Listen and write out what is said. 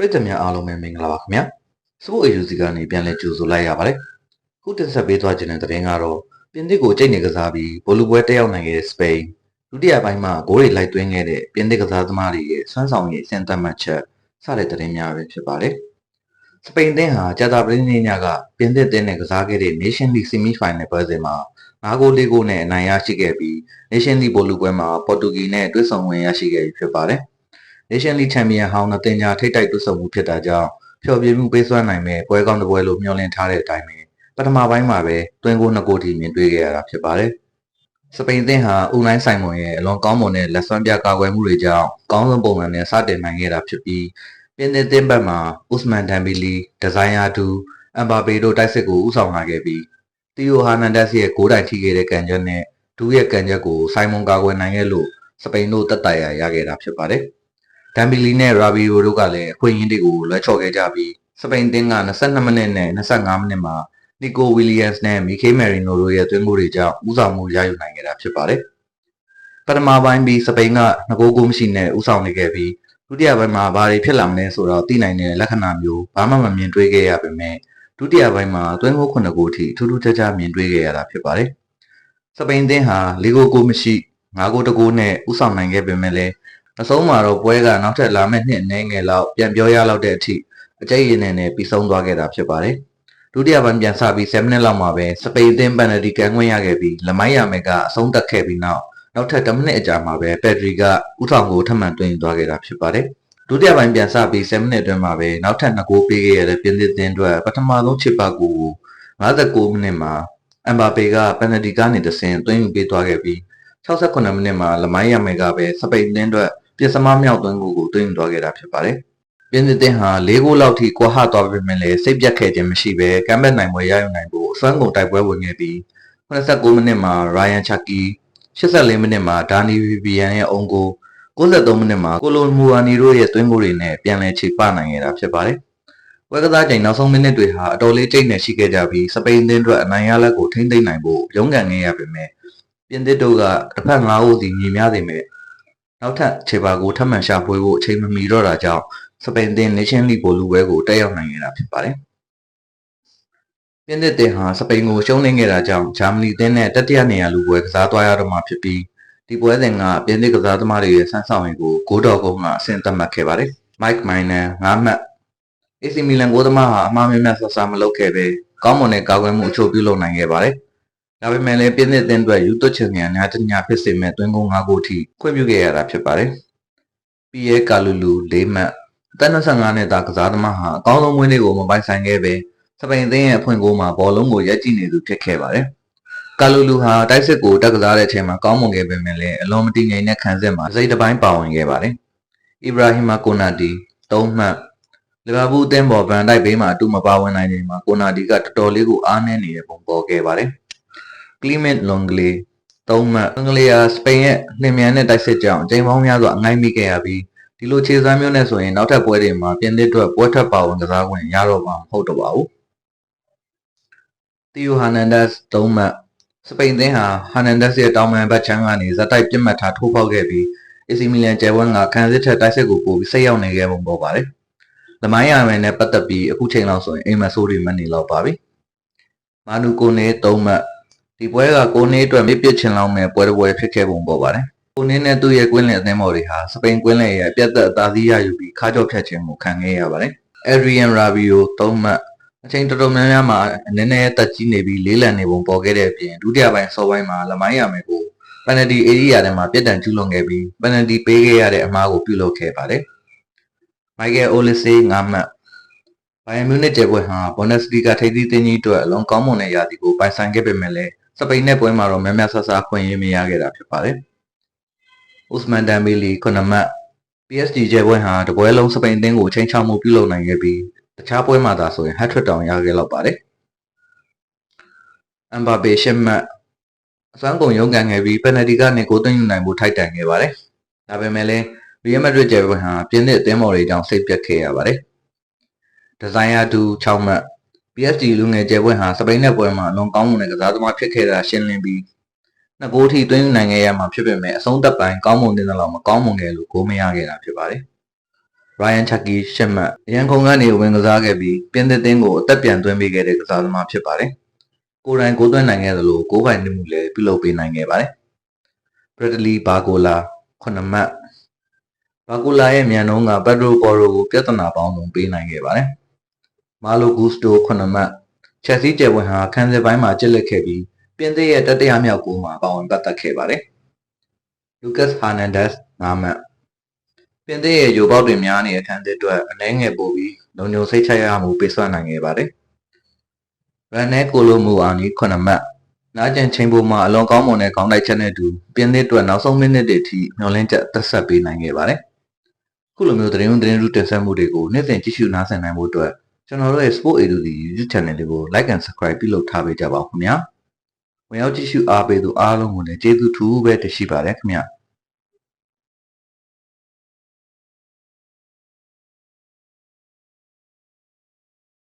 ပရိသတ်များအားလုံးပဲမင်္ဂလာပါခင်ဗျာစပို့ AUC ကနေပြန်လည်ကြိုဆိုလိုက်ရပါတယ်ခုတင်ဆက်ပေးသွားခြင်းတဲ့သတင်းကတော့ပြင်သစ်ကိုကြိတ်နေကစားပြီးဘောလူပွဲတက်ရောက်နိုင်ခဲ့တဲ့စပိန်ဒုတိယပိုင်းမှာဂိုးတွေလိုက်သွင်းခဲ့တဲ့ပြင်သစ်ကစားသမားတွေရဲ့ဆွမ်းဆောင်ရည်အဆင့်သတ်မှတ်ချက်စတဲ့သတင်းများပဲဖြစ်ပါတယ်စပိန်သင်းဟာဂျာတာပရင်းနေညကပြင်သစ်တင်းနဲ့ကစားခဲ့တဲ့ Nation League Semi Final ပွဲစဉ်မှာ၅ဂိုး၄ဂိုးနဲ့အနိုင်ရရှိခဲ့ပြီး Nation League ဘောလူပွဲမှာပေါ်တူဂီနဲ့တွဲဆောင်ဝင်ရရှိခဲ့ပြီဖြစ်ပါတယ်။ Nation League Champion ဟောင်းနှစ်သင်းကြားထိပ်တိုက်တွဲဆောင်မှုဖြစ်တာကြောင့်ဖျော်ဖြေမှုပေးစွမ်းနိုင်မဲ့ပွဲကောင်းတစ်ပွဲလို့မျှော်လင့်ထားတဲ့အတိုင်းပဲပထမပိုင်းမှာပဲတွင်းကိုနှစ်ဂိုးထိမြင်တွေ့ခဲ့ရတာဖြစ်ပါတယ်။စပိန်သင်းဟာဦးလိုင်းဆိုင်မွန်ရဲ့အလွန်ကောင်းမွန်တဲ့လက်စွမ်းပြကာကွယ်မှုတွေကြောင့်ကောင်းဆုံးပုံစံနဲ့စတင်နိုင်ခဲ့တာဖြစ်ပြီးပြင်သစ်သင်းဘက်မှာဥစမန်ဒမ်ဘီလီဒဇိုင်ယာဒူအမ်ဘာပေတို့တိုက်စစ်ကိုဦးဆောင်လာခဲ့ပြီးတီယိုဟာနန်ဒက်စ်ရဲ့ဂိုးတိုင်ထိခဲ့တဲ့ကန်ချက်နဲ့ဒူးရဲ့ကန်ချက်ကိုဆိုင်မွန်ကာကွယ်နိုင်ခဲ့လို့စပိန်တို့တက်တိုင်ရရခဲ့တာဖြစ်ပါတယ်။ ဒမ်ဘီလီနဲ့ရာဘီယိုတို့ကလည်းအခွင့်အရေးတွေကိုလွှဲချော်ခဲ့ကြပြီးစပိန်တင်းက22မိနစ်နဲ့25မိနစ်မှာနီကိုဝီလီယမ်စ်နဲ့မီခေးမယ်ရီနိုတို့ရဲ့သွင်းဂိုးတွေကြောင့်ဦးဆောင်မှုရယူနိုင်ခဲ့တာဖြစ်ပါတယ်။ပထမပိုင်းပြီးစပိန်ကငကိုးကိုမရှိနဲ့ဦးဆောင်နေခဲ့ပြီးဒုတိယပိုင်းမှာဘာတွေဖြစ်လာမလဲဆိုတော့သိနိုင်တဲ့လက္ခဏာမျိုးဘာမှမမြင်တွေ့ခဲ့ရပေမဲ့ဒုတိယပိုင်းမှာသွင်းဂိုး9ဂိုးထိထူးထူးခြားခြားမြင်တွေ့ခဲ့ရတာဖြစ်ပါတယ်။စပိန်တင်းဟာ၄ဂိုးကိုမရှိ၅ဂိုးတကိုးနဲ့ဦးဆောင်နိုင်ခဲ့ပေမဲ့လည်း အဆုံးမှာတော့ပွဲကနောက်ထပ်လာမယ့်နှစ်အနည်းငယ်လောက်ပြန်ပြောရလောက်တဲ့အထိအကျိတ်ရည်နဲ့နဲ့ပြီးဆုံးသွားခဲ့တာဖြစ်ပါတယ်။ဒုတိယပိုင်းပြန်ဆပြီး7မိနစ်လောက်မှာပဲစပိန်အသင်းပန်နတီကန်ခွင့်ရခဲ့ပြီးလမိုင်းရမယ်ကအဆုံးသက်ခဲ့ပြီးနောက်နောက်ထပ်10မိနစ်အကြာမှာပဲပက်ဒရီကဥထောင်ကိုထပ်မံတွင်းသွားခဲ့တာဖြစ်ပါတယ်။ဒုတိယပိုင်းပြန်ဆပြီး7မိနစ်အတွင်းမှာပဲနောက်ထပ်2ဂိုးပေးခဲ့ရတဲ့ပြင်သစ်သင်းအတွက်ပထမဆုံးချစ်ပါကူကို59မိနစ်မှာအမ်ဘာပေကပန်နတီကနေတဆင်သွင်းယူပေးသွားခဲ့ပြီး68မိနစ်မှာလမိုင်းရမယ်ကပဲစပိန်သင်းအတွက် ပြစ်စမမြောက်သွင်းကိုကိုသွင်းယူသွားခဲ့တာဖြစ်ပါတယ်။ပြင်သစ်သင်းဟာ၄ဂိုးလောက်ထိကွာဟသွားပေမဲ့လည်းစိတ်ပြတ်ခဲ့ခြင်းမရှိဘဲကမ်းဘက်နိုင်ပွဲရယူနိုင်ဖို့အစွမ်းကုန်တိုက်ပွဲဝင်ခဲ့ပြီး89မိနစ်မှာရိုင်ယန်ချာကီ84မိနစ်မှာဒါနီဗီဗီယန်ရဲ့အုံကို93မိနစ်မှာကိုလိုမူအာနီတို့ရဲ့သွင်းဂိုးတွေနဲ့ပြန်လည်ခြေပနိုင်ခဲ့တာဖြစ်ပါတယ်။ဝက်ကစားချိန်နောက်ဆုံးမိနစ်တွေဟာအတော်လေးကြိတ်နေရှိခဲ့ကြပြီးစပိန်သင်းအတွက်အနိုင်ရလက်ကိုထိမ့်သိမ့်နိုင်ဖို့ရုန်းကန်ခဲ့ရပေမဲ့ပြင်သစ်တို့ကတစ်ဖက်၅ဦးစီညီများနေမဲ့ နောက်ထပ်ခြေပါကိုထပ်မံရှာဖွေဖို့အချိန်မမီတော့တာကြောင့်စပိန်သင်း Nation League ကိုလူပွဲကိုတက်ရောက်နိုင်ခဲ့တာဖြစ်ပါတယ်။ပြင်သစ်တင်ဟာစပိန်ကိုရှုံးနိမ့်ခဲ့တာကြောင့်ဂျာမနီတင်းနဲ့တတိယနေရာလူပွဲကစားသွားရတော့မှာဖြစ်ပြီးဒီပွဲစဉ်ကပြင်သစ်ကစားသမားတွေရဲ့ဆန်းဆောင်ရည်ကိုဂိုးတော်ကုန်းကအဆင့်သတ်မှတ်ခဲ့ပါတယ်။ Mike Miner 9မှတ် AC Milan ကိုသမားဟာအမှားများများဆဆမလုပ်ခဲ့ပဲကောင်းမွန်တဲ့ကာကွယ်မှုအချို့ပြုလုပ်နိုင်ခဲ့ပါတယ်။ ဒါပေမဲ့လည်းပြင်သစ်အသင်းအတွက်ယူသွတ်ချင်မြန်များတညာဖြစ်စေမဲ့တွင်းကုန်း၅ဂိုးထိခွင့်ပြုခဲ့ရတာဖြစ်ပါတယ်။ပီယဲကာလူလူ၄မှတ်အသက်25နှစ်သားကစားသမားဟာအကောင်းဆုံးမွေးနေ့ကိုမပိုင်ဆိုင်ခဲ့ပဲစပိန်အသင်းရဲ့အဖွင့်ကိုမှာဘောလုံးကိုရက်ကြည့်နေသူဖြစ်ခဲ့ပါတယ်။ကာလူလူဟာတိုက်စစ်ကိုတက်ကစားတဲ့အချိန်မှာကောင်းမွန်ခဲ့ပေမဲ့လည်းအလွန်မတည်ငြိမ်တဲ့ခံစစ်မှာစိတ်တစ်ပိုင်းပါဝင်ခဲ့ပါတယ်။အီဘရာဟီမာကိုနာတီ၃မှတ်လီဗာပူးအသင်းပေါ်ဗန်တိုက်ဘေးမှာအတူမပါဝင်နိုင်ချိန်မှာကိုနာတီကတော်တော်လေးကိုအားနည်းနေတဲ့ပုံပေါ်ခဲ့ပါတယ်။ Clement Longley ၃မှတ်အင်္ဂလိပ်ယာစပိန်ရဲ့နှင်မြန်တဲ့တိုက်စစ်ကြောင့်အချိန်ပေါင်းများစွာအငိုင်းမိခဲ့ရပြီးဒီလိုခြေစွမ်းမျိုးနဲ့ဆိုရင်နောက်ထပ်ပွဲတွေမှာပြင်သစ်အတွက်ပွဲထပ်ပါဝင်ကစားခွင့်ရတော့မှာမဟုတ်တော့ပါဘူး။တီယိုဟာနန်ဒက်စ်၃မှတ်စပိန်သင်းဟာဟာနန်ဒက်စ်ရဲ့တောင်ပန်ဘက်ချမ်းကနေဇက်တိုက်ပြစ်မှတ်ထားထိုးပေါက်ခဲ့ပြီး AC မီလန်ကျဲဝန်းကခံစစ်ထက်တိုက်စစ်ကိုပို့ပြီးစိတ်ရောက်နေခဲ့ပုံပေါ်ပါတယ်။လမိုင်းရမယ်နဲ့ပတ်သက်ပြီးအခုချိန်လောက်ဆိုရင်အိမ်မဆိုးတွေမနေတော့ပါပြီ။မာနူကိုနေ၃မှတ် ဒီပွဲကကိုနေအတွက်မစ်ပစ်ချင်လောက်မဲ့ပွဲတစ်ပွဲဖြစ်ခဲ့ပုံပေါ်ပါတယ်။ကိုနေနဲ့သူ့ရဲ့ကွင်းလင်အသင်းမော်တွေဟာစပိန်ကွင်းလင်ရဲ့ပြတ်သက်အသာစီးရယူပြီးခါကြော့ဖြတ်ခြင်းကိုခံခဲ့ရပါတယ်။ Adrian Rabiot ၃မှတ်အချိန်တော်တော်များများမှာနည်းနည်းတက်ကြီးနေပြီးလေးလံနေပုံပေါ်ခဲ့တဲ့အပြင်ဒုတိယပိုင်းစောပိုင်းမှာလမိုင်းရမယ်ကိုပန်နတီအေရီယာထဲမှာပြစ်ဒဏ်ကျူးလွန်ခဲ့ပြီးပန်နတီပေးခဲ့ရတဲ့အမှားကိုပြုလုပ်ခဲ့ပါတယ်။မိုက်ကယ်အိုလစ်စေး၅မှတ်ဘိုင်ယန်မြူနစ်ကျဲပွဲဟာဘောနက်စလီဂါထိပ်သီးတင်းကြီးအတွက်အလွန်ကောင်းမွန်တဲ့ရာသီကိုပိုင်ဆိုင်ခဲ့ပေမဲ့လည်း စပိန်နဲ့ပွဲမှာတော့များများဆဆခွင့်ရမရခဲ့တာဖြစ်ပါတယ်။ဥစမန်ဒမ်ဘီလီ9မှတ် PSG ကျဲပွဲဟာတပွဲလုံးစပိန်အသင်းကိုချိန်ချောက်မှုပြုလုပ်နိုင်ခဲ့ပြီးတခြားပွဲမှာသာဆိုရင် hat-trick တောင်ရခဲ့လောက်ပါတယ်။အမ်ဘာပေရှစ်မှတ်အစွမ်းကုန်ရုန်းကန်ခဲ့ပြီးပယ်နယ်တီကနေကိုသွင်းယူနိုင်ဖို့ထိုက်တန်ခဲ့ပါတယ်။ဒါပေမဲ့လည်းရီယယ်မက်ဒရစ်ကျဲပွဲဟာပြင်းတဲ့အသင်းမော်တွေကြောင့်စိတ်ပျက်ခဲ့ရပါတယ်။ဒီဇိုင်ယာတူ6မှတ် PSG လူငယ်ကျဲပွဲဟာစပိန်နဲ့ပွဲမှာအလွန်ကောင်းမွန်တဲ့ကစားသမားဖြစ်ခဲ့တာရှင်းလင်းပြီးနှစ်ဂိုးထိသွင်းနိုင်ခဲ့ရမှာဖြစ်ပေမဲ့အဆုံးသက်ပိုင်းကောင်းမွန်တဲ့လောက်မကောင်းမွန်ခဲ့လို့ဂိုးမရခဲ့တာဖြစ်ပါတယ် Ryan Chucky ရှစ်မှတ်အရန်ခုံကနေဝင်ကစားခဲ့ပြီးပြင်သစ်တင်းကိုအသက်ပြန်သွင်းပေးခဲ့တဲ့ကစားသမားဖြစ်ပါတယ်။ကိုယ်တိုင်ကိုသွင်းနိုင်ခဲ့သလိုကိုယ်ပိုင်နှမှုလည်းပြုလုပ်ပေးနိုင်ခဲ့ပါတယ်။ Bradley Barcola ခုနှစ်မှတ်ဘာကူလာရဲ့မြန်နှုံးကပက်ဒရိုပေါ်ရိုကိုပြဿနာပေါင်းစုံပေးနိုင်ခဲ့ပါတယ်။ မာလိုဂူစတိုခုနှစ်မှတ်ချက်စီကျယ်ဝင်ဟာခန်းစစ်ပိုင်းမှာကျစ်လက်ခဲ့ပြီးပြင်သစ်ရဲ့တတိယမြောက်ဂိုးမှာပါဝင်ပတ်သက်ခဲ့ပါတယ်။လူကတ်ဟာနန်ဒက်စ်၅မှတ်ပြင်သစ်ရဲ့ဂျိုပေါက်တွေများနေတဲ့ခန်းစစ်အတွက်အနှဲငယ်ပို့ပြီးလုံခြုံစိတ်ချရမှုပေးစွမ်းနိုင်ခဲ့ပါတယ်။ရန်နဲကိုလိုမူအာနီခုနှစ်မှတ်နာကျင်ချင်းပေါ်မှာအလွန်ကောင်းမွန်တဲ့ခေါင်းတိုက်ချက်နဲ့အတူပြင်သစ်အတွက်နောက်ဆုံးမိနစ်တွေထိမျှော်လင့်ချက်သက်ဆက်ပေးနိုင်ခဲ့ပါတယ်။ခုလိုမျိုးသတင်းသတင်းရူတင်ဆက်မှုတွေကိုနေ့စဉ်ကြည့်ရှုနားဆင်နိုင်ဖို့အတွက် ကျွန်တော်တို့ရဲ့ Sport Edu YouTube Channel လေးကို Like and Subscribe ပြုလုပ်ထားပေးကြပါဦးခင်ဗျာ။ဝင်ရောက်ကြည့်ရှုအားပေးသူအားလုံးကိုလည်းကျေးဇူးထူးပဲတင်ရှိပါတယ်ခင်ဗျာ။